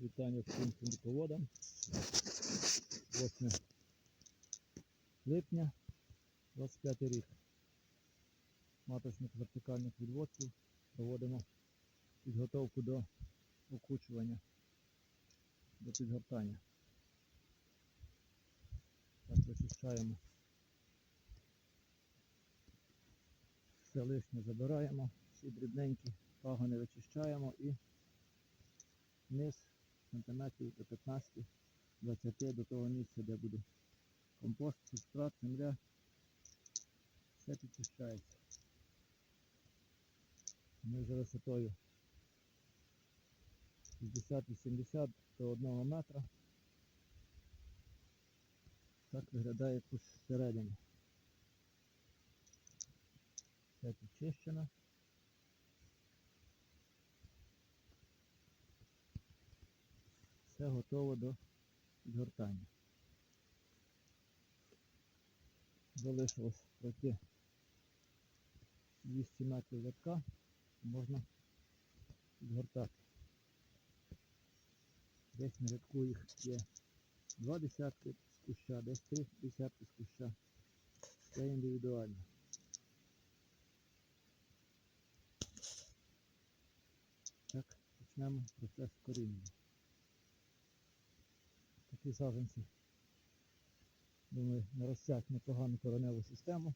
Вітання всім фундуководам. 8 липня, 25 рік. Маточник вертикальних відводків. Проводимо підготовку до окучування, до підгортання. Так вичищаємо. Все лишнє забираємо, всі дрібненькі пагони вичищаємо і низ сантиметрів до 15 20 до того місця, де буде компост, субстрат, земля. Все підчищається. Ми вже висотою 60-80 до 1 метра. Так виглядає кущ всередині. Все підчищено. Все готово до підгортання. Залишилось пройти 200 метрів рядка, можна підгортати. Десь на рядку їх є два десятки з куща, десь три десятки з куща. Це індивідуально. Так, почнемо процес коріння. Такі саджанці, думаю, наростять непогану кореневу систему.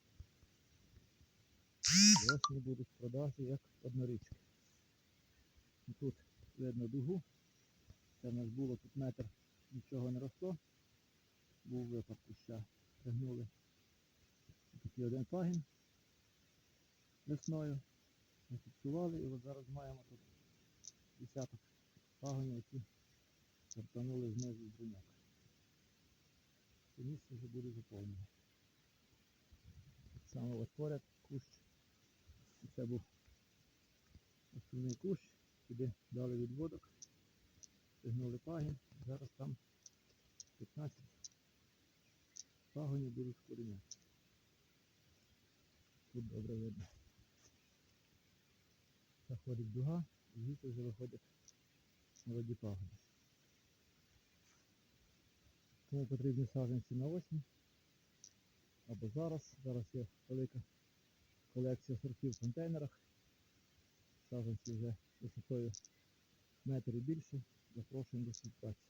Ось вони будуть в продажі як однорічки. Тут видно дугу. Це в нас було тут метр, нічого не росло. Був випад куща. Пригнули такий один пагін весною. Зафіксували і от зараз маємо тут десяток пагонів, які стартанули знизу з бруняк. Це місце вже буде заповнено. Так само от поряд кущ. Це був основний кущ, сюди дали відводок, пригнули пагін, зараз там 15 пагонів будуть вкореняти. Тут добре видно. Заходить дуга, і звідти вже виходять молоді пагони. Тому потрібні саджанці на осінь. Або зараз. Зараз є велика колекція сортів в контейнерах. Саджанці вже висотою метр більше. Запрошуємо до співпраці.